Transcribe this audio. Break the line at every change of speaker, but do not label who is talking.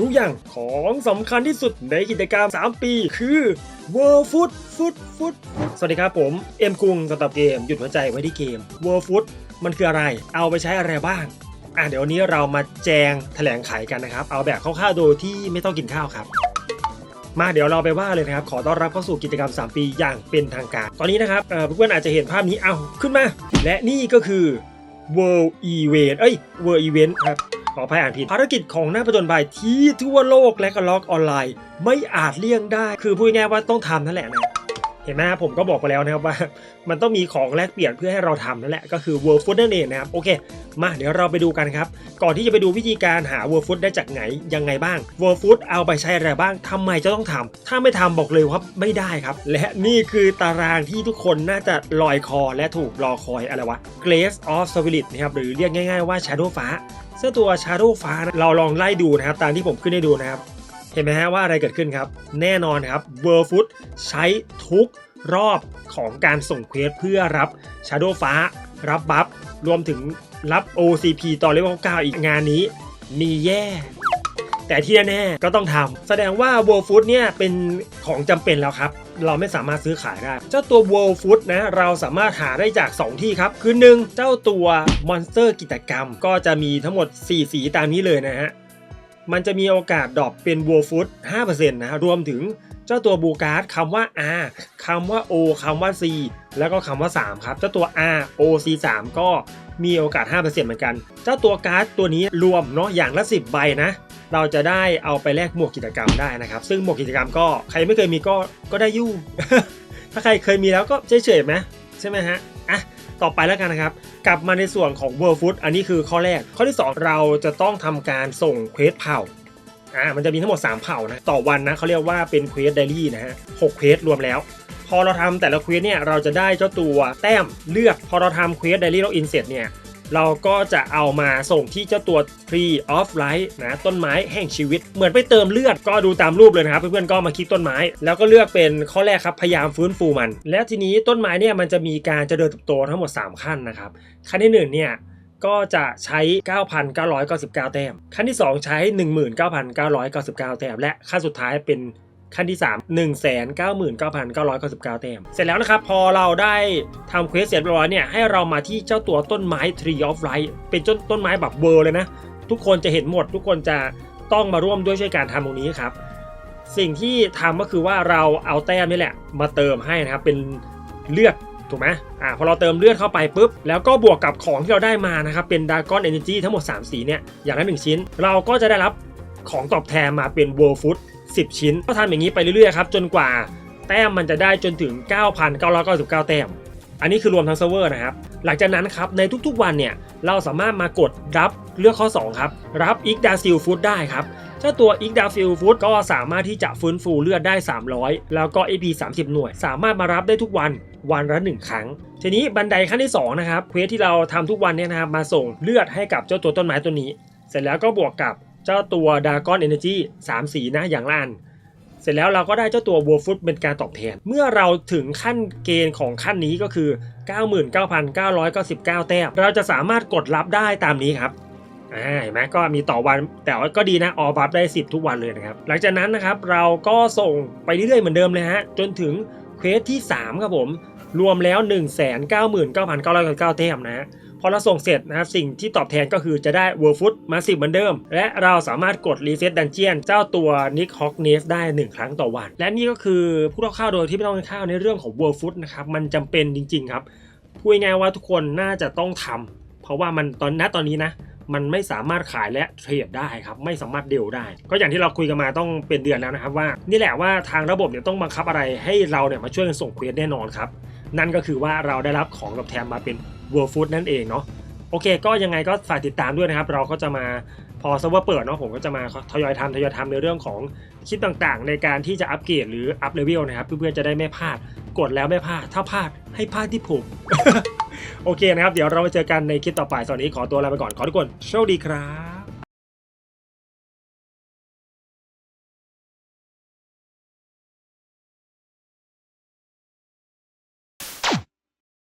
รู้อยังของสำคัญที่สุดในกิจกรรม 3 ปี คือ World Food Food Food สวัสดีครับผม เอ็มคุงสำหรับเกม หยุดหัวใจไว้ที่เกม World Food มันคืออะไร เอาไปใช้อะไรบ้าง อะเดี๋ยววันนี้เรามาแจงแถลงไขกันนะครับ เอาแบบคร่าวๆโดยที่ไม่ต้องกินข้าวครับมาเดี๋ยวเราไปว่าเลยนะครับ ขอต้อนรับเข้าสู่กิจกรรม 3 ปีอย่างเป็นทางการ ตอนนี้นะครับเอ่อเพื่อนๆอาจจะเห็นภาพนี้เอาขึ้นมา และนี่ก็คือ World Event เอ้ย World Event ครับ ขออภัยอ่านผิดภารกิจของนักผจญภัยที่ทั่วโลกและก็ล็อกออนไลน์ ไม่อาจเลี่ยงได้ คือพูดง่ายๆว่าต้องทำนั่นแหละนะ เห็นไหมครับผมก็บอกไปแล้วนะครับว่า มันต้องมีของแลกเปลี่ยนเพื่อให้เราทำนั่นแหละก็คือ World Food นั่นเองนะครับโอเค มาเดี๋ยวเราไปดูกันครับ ก่อนที่จะไปดูวิธีการหา World Food ได้จากไหนยังไงบ้าง World Food เอาไปใช้อะไรบ้างทำไมจะต้องทำถ้าไม่ทำบอกเลยว่าไม่ได้ครับ และนี่คือตารางที่ทุกคนน่าจะลอยคอและถูกรอคอยอะไรวะ Grace of Spirit นะครับหรือเรียกง่าย ๆว่า Shadow ฟ้าเสื้อตัว Shadow ฟ้าเราลองไล่ดูนะครับตามที่ผมขึ้นให้ดูนะครับ เห็นไหมฮะว่าอะไรเกิดขึ้นครับ แน่นอนครับ World Food ใช้ทุกรอบของการส่งเควสเพื่อรับ Shadow ฟ้า รับบัฟ รวมถึงรับ OCP ตอนเลเวล9อีกงานนี้ มีแย่ แต่ที่แน่ๆก็ต้องทำแสดงว่า World Food เนี่ยเป็นของจำเป็นแล้วครับ เราไม่สามารถซื้อขายได้ เจ้าตัว World Food นะ เราสามารถหาได้จาก 2 ที่ครับ คือ 1 เจ้าตัว Monster กิจกรรม ก็จะมีทั้งหมด 4 สีตามนี้เลยนะฮะ มันจะมีโอกาสดรอปเป็น World Food 5%นะฮะรวมถึงเจ้าตัวบูการ์ดคำว่า R คำว่า O คำว่า C แล้วก็คำว่า 3 ครับเจ้าตัว R O C 3ก็มีโอกาส 5%เหมือนกัน เจ้าตัวการ์ดตัวนี้รวมเนาะอย่างละ 10 ใบนะ เราจะได้เอาไปแลกหมวกกิจกรรมได้นะครับ ซึ่งหมวกกิจกรรมก็ใครไม่เคยมีก็ก็ได้ยู่ ถ้าใครเคยมีแล้วก็เฉยๆไหมใช่ไหมฮะ ต่อไปแล้วกันนะครับ กลับมาในส่วนของ World Food อันนี้คือข้อแรก ข้อที่ 2 เราจะต้องทำการส่งเควสเผ่าอ่ามันจะมีทั้งหมด 3 เผ่านะต่อวันนะเขาเรียกว่าเป็นเควสไดรี่นะฮะหกเควสรวมแล้ว พอเราทำแต่ละเควสเนี่ยเราจะได้เจ้าตัวแต้มเลือกพอเราทำเควสไดรี่ล็อกอินเสร็จเนี่ย เราก็จะเอามาส่งที่เจ้าตัว Tree of Life นะต้นไม้แห่งชีวิต เหมือนไปเติมเลือดก็ดูตามรูปเลยนะครับ เพื่อนๆก็มาคลิกต้นไม้ แล้วก็เลือกเป็นข้อแรกครับพยายามฟื้นฟูมัน และทีนี้ต้นไม้เนี่ยมันจะมีการเจริญเติบโตทั้งหมด 3 ขั้นนะครับ ขั้นที่หนึ่งเนี่ยก็จะใช้ 9,999 แต้ม ขั้นที่ 2 ใช้ 19,999 แต้ม และขั้นสุดท้ายเป็น ขั้นที่ 3 199,999แต้มเสร็จแล้วนะครับ พอเราได้ทำเควสเสร็จเรียบร้อยเนี่ยให้เรามาที่เจ้าตัวต้นไม้ Tree of Life เป็นต้นต้นไม้แบบเวอร์เลยนะ ทุกคนจะเห็นหมด ทุกคนจะต้องมาร่วมด้วยช่วยการทำตรงนี้ครับ สิ่งที่ทำก็คือว่าเราเอาแต้มนี่แหละ มาเติมให้นะครับเป็นเลือดถูกไหมอ่าพอเราเติมเลือดเข้าไปปุ๊บ แล้วก็บวกกับของที่เราได้มานะครับเป็นด r a ก้อนเอเนจีทั้งหมด 3 สีเนี่ยอย่างละ1ชิ้น เราก็จะได้รับของตอบแทนมาเป็น World Food 10 ชิ้น ก็ทำอย่างนี้ไปเรื่อยๆครับจนกว่าแต้มมันจะได้จนถึง 9,999 แต้ม อันนี้คือรวมทั้งเซิร์ฟเวอร์นะครับ หลังจากนั้นครับในทุกๆวันเนี่ยเราสามารถมากดรับเลือกข้อ 2 ครับ รับอีกดาซิลฟูดได้ครับเจ้าตัวอีกดาฟิลฟูดก็สามารถที่จะฟื้นฟูเลือดได้ 300 แล้วก็ AP 30 หน่วย สามารถมารับได้ทุกวันวันละ 1 ครั้ง ทีนี้บันไดขั้นที่2นะครับเควสที่เราทำทุกวันเนี่ยนะครับมาส่งเลือดให้กับเจ้าตัวต้นไม้ตัวนี้ เสร็จแล้วก็บวกกับ เจ้าตัวดากอนเอเนจี3สีนะอย่างละอันเสร็จแล้วเราก็ได้เจ้าตัว World Food เป็นการตอบแทน เมื่อเราถึงขั้นเกณฑ์ของขั้นนี้ก็คือ 99,999 แต้ม เราจะสามารถกดรับได้ตามนี้ครับอ่าเห็นไหมก็มีต่อวันแต่ว่าก็ดีนะออบัฟได้ 10 ทุกวันเลยนะครับ หลังจากนั้นนะครับเราก็ส่งไปเรื่อยๆเหมือนเดิมเลยฮะ จนถึงเควสที่ 3 ครับผม รวมแล้ว 199,999แต้มนะฮะ อเราส่งเสร็จนะครับสิ่งที่ตอบแทนก็คือจะได้ World Food มา10เหมือนเดิม และเราสามารถกด Reset Dungeon เจ้าตัว Nick Hawk n e s ได้ 1 ครั้งต่อวัน และนี่ก็คือผู้เล่าข้าวโดยที่ไม่ต้องข้าวในเรื่องของ World Food นะครับมันจำเป็นจริง ๆ ครับพูดง่ายๆว่าทุกคนน่าจะต้องทำเพราะว่ามันตอนณตอนนี้นะมันไม่สามารถขายและเทรดได้ครับไม่สามารถเดลได้ ก็อย่างที่เราคุยกันมาต้องเป็นเดือนแล้วนะครับว่า นี่แหละว่าทางระบบเนี่ยต้องบังคับอะไรให้เราเนี่ยมาช่วยกันส่งเควสแน่นอนครับนั่นก็คือว่าเราได้รับของตอบแทนมาเป็น World Food นั่นเองเนาะโอเค ก็ยังไงก็ฝากติดตามด้วยนะครับ เราก็จะมาพอเซิร์ฟเวอร์เปิดเนาะผมก็จะมาทยอยทำทยอยทำในเรื่องของคลิปต่างๆ ในการที่จะอัปเกรดหรืออัพเลเวลนะครับ เพื่อนๆจะได้ไม่พลาดกดแล้วไม่พลาด ถ้าพลาดให้พลาดที่ผม โอเคนะครับ เดี๋ยวเรามาเจอกันในคลิปต่อไปตอนนี้ขอตัวลาไปก่อนขอทุกคนโชคดีครับ